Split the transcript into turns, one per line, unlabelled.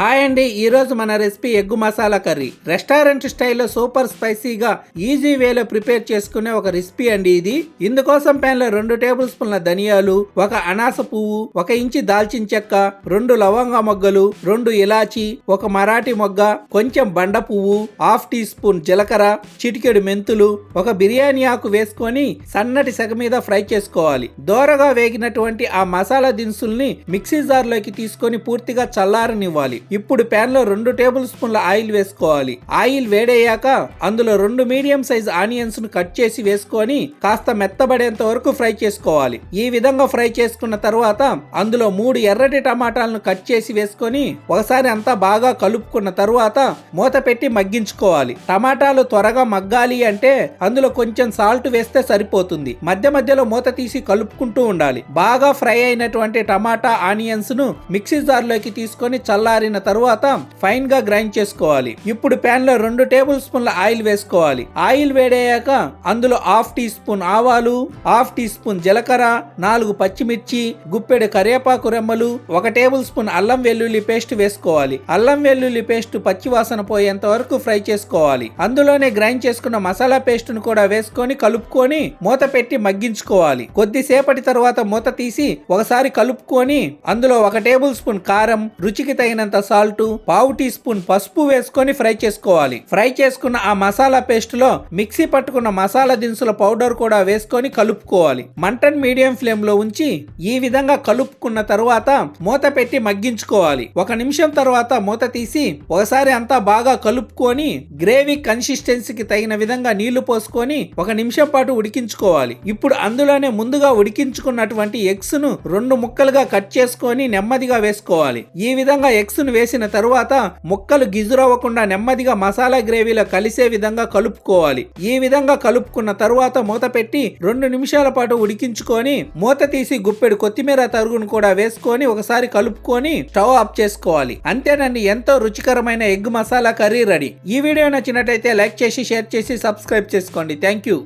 Hi అండి ఈరోజు మన recipe egg masala curry. Restaurant స్టైల్లో సూపర్ స్పైసీగా ఈజీ వేలో ప్రిపేర్ చేసుకునే ఒక రెసిపీ అండి ఇది. ఇందుకోసం ప్యాన్లో రెండు టేబుల్ స్పూన్ల ధనియాలు ఒక అనాస పువ్వు ఒక ఇంచి దాల్చిన చెక్క రెండు లవంగ మొగ్గలు రెండు ఇలాచి ఒక మరాఠీ మొగ్గ కొంచెం బండ పువ్వు హాఫ్ టీ స్పూన్ జీలకర్ర చిటికెడు మెంతులు ఒక బిర్యానీ ఆకు వేసుకొని సన్నటి సెగ మీద ఫ్రై చేసుకోవాలి. దోరగా వేగినటువంటి ఆ మసాలా దినుసుల్ని మిక్సీ జార్లోకి తీసుకొని పూర్తిగా చల్లారనివ్వాలి. ఇప్పుడు ప్యాన్లో రెండు టేబుల్ స్పూన్ల ఆయిల్ వేసుకోవాలి. ఆయిల్ వేడయ్యాక అందులో రెండు మీడియం సైజ్ ఆనియన్స్ను కట్ చేసి వేసుకొని కాస్త మెత్తబడేంత వరకు ఫ్రై చేసుకోవాలి. ఈ విధంగా ఫ్రై చేసుకున్న తర్వాత అందులో మూడు ఎర్రటి టమాటాలను కట్ చేసి వేసుకొని ఒకసారి అంతా బాగా కలుపుకున్న తర్వాత మూత పెట్టి మగ్గించుకోవాలి. టమాటాలు త్వరగా మగ్గాలి అంటే అందులో కొంచెం సాల్ట్ వేస్తే సరిపోతుంది. మధ్య మధ్యలో మూత తీసి కలుపుకుంటూ ఉండాలి. బాగా ఫ్రై అయినటువంటి టమాటా ఆనియన్స్ను మిక్సీ జార్లోకి తీసుకొని చల్లారిన తర్వాత ఫైన్గా గ్రైండ్ చేసుకోవాలి. ఇప్పుడు ప్యాన్లో రెండు టేబుల్ స్పూన్ల ఆయిల్ వేసుకోవాలి. ఆయిల్ వేడయ్యాక అందులో హాఫ్ టీ స్పూన్ ఆవాలు హాఫ్ టీ స్పూన్ జీలకర్ర నాలుగు పచ్చిమిర్చి గుప్పెడు కరివేపాకు రెమ్మలు ఒక టేబుల్ స్పూన్ అల్లం వెల్లుల్లి పేస్ట్ వేసుకోవాలి. అల్లం వెల్లుల్లి పేస్ట్ పచ్చివాసన పోయేంత వరకు ఫ్రై చేసుకోవాలి. అందులోనే గ్రైండ్ చేసుకున్న మసాలా పేస్ట్ను కూడా వేసుకొని కలుపుకొని మూత పెట్టి మగ్గించుకోవాలి. కొద్దిసేపటి తర్వాత మూత తీసి ఒకసారి కలుపుకొని అందులో ఒక టేబుల్ స్పూన్ కారం రుచికి తగినంత సాల్ట్ పావు టీ స్పూన్ పసుపు వేసుకొని ఫ్రై చేసుకోవాలి. ఫ్రై చేసుకున్న ఆ మసాలా పేస్ట్లో మిక్సీ పట్టుకున్న మసాలా దినుసుల పౌడర్ కూడా వేసుకొని కలుపుకోవాలి. మంటన్ మీడియం ఫ్లేమ్లో ఉంచి ఈ విధంగా కలుపుకున్న తరువాత మూత పెట్టి మగ్గించుకోవాలి. ఒక నిమిషం తర్వాత మూత తీసి ఒకసారి అంతా బాగా కలుపుకొని గ్రేవీ కన్సిస్టెన్సీకి తగిన విధంగా నీళ్ళు పోసుకొని ఒక నిమిషం పాటు ఉడికించుకోవాలి. ఇప్పుడు అందులోనే ముందుగా ఉడికించుకున్నటువంటి ఎగ్స్ను రెండు ముక్కలుగా కట్ చేసుకొని నెమ్మదిగా వేసుకోవాలి. ఈ విధంగా ఎగ్స్ను వేసిన తరువాత ముక్కలు గిజురవ్వకుండా నెమ్మదిగా మసాలా గ్రేవీలో కలిసే విధంగా కలుపుకోవాలి. ఈ విధంగా కలుపుకున్న తరువాత మూత పెట్టి రెండు నిమిషాల పాటు ఉడికించుకొని మూత తీసి గుప్పెడు కొత్తిమీర తరుగును కూడా వేసుకొని ఒకసారి కలుపుకొని స్టవ్ ఆఫ్ చేసుకోవాలి. అంతేనండి ఎంతో రుచికరమైన ఎగ్ మసాలా కర్రీ రెడీ. ఈ వీడియో నచ్చినట్టయితే లైక్ చేసి షేర్ చేసి సబ్స్క్రైబ్ చేసుకోండి. Thank you.